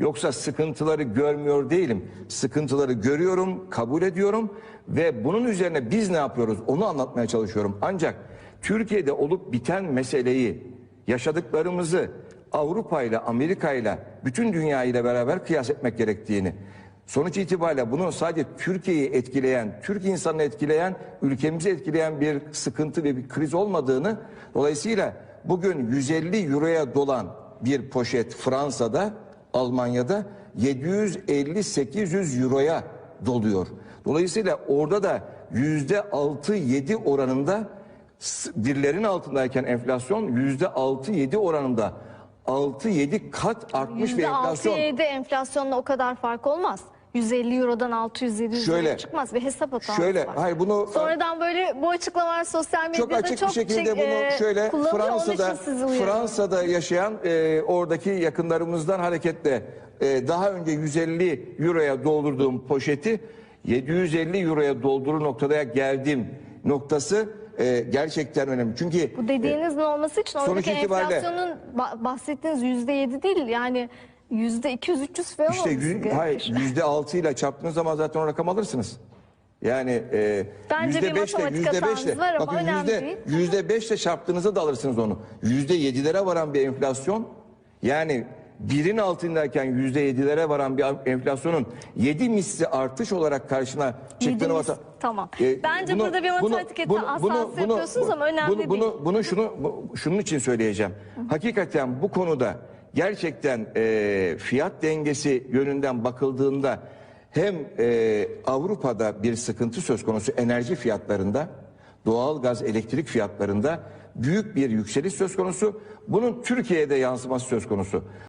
Yoksa sıkıntıları görmüyor değilim. Sıkıntıları görüyorum, kabul ediyorum ve bunun üzerine biz ne yapıyoruz onu anlatmaya çalışıyorum. Ancak Türkiye'de olup biten meseleyi, yaşadıklarımızı Avrupa ile, Amerika ile, bütün dünya ile beraber kıyas etmek gerektiğini, sonuç itibariyle bunu sadece Türkiye'yi etkileyen, Türk insanını etkileyen, ülkemizi etkileyen bir sıkıntı ve bir kriz olmadığını, dolayısıyla bugün 150 euroya dolan bir poşet Fransa'da, Almanya'da 750-800 euroya doluyor. Dolayısıyla orada da yüzde 6-7 oranında s- birlerin altındayken enflasyon yüzde 6-7 oranında 6-7 kat artmış bir enflasyon. %6-7 enflasyonla o kadar fark olmaz. 150 Euro'dan 600-700 Şöyle, Euro'ya çıkmaz. Bir hesap hatası şöyle, var. hayır bunu- Sonradan böyle bu açıklamalar sosyal medyada Çok açık bir şekilde şey, bunu e, şöyle kullanılıyor. Onun Fransa'da için sizi uyarıyorum. Fransa'da yaşayan e, oradaki yakınlarımızdan hareketle e, daha önce 150 euroya doldurduğum poşeti 750 euroya doldurur noktaya geldim noktası e, gerçekten önemli. Çünkü Bu dediğinizin olması için oradaki itibariyle- enflasyonun ba- bahsettiğiniz %7 değil yani %200-300 falan işte olması yü- gerekir. hayır yüzde altı ile çarptığınız zaman zaten o rakam alırsınız. Yani e, Bence yüzde bir beşle, matematik yüzde hatanız beşle, var ama bakın önemli yüzde, değil. yüzde beşle çarptığınızda da alırsınız onu. Yüzde yedilere varan bir enflasyon, yani birin altındayken yüzde yedilere varan bir enflasyonun yedi misli artış olarak karşına çıktığını vata- tamam. E, Bence burada bir matematik hatası yapıyorsunuz ama önemli bunu, değil. Bunu, bunu şunu bu- şunun için söyleyeceğim. Hakikaten bu konuda gerçekten e, fiyat dengesi yönünden bakıldığında hem e, Avrupa'da bir sıkıntı söz konusu enerji fiyatlarında, doğal gaz, elektrik fiyatlarında büyük bir yükseliş söz konusu. Bunun Türkiye'de yansıması söz konusu.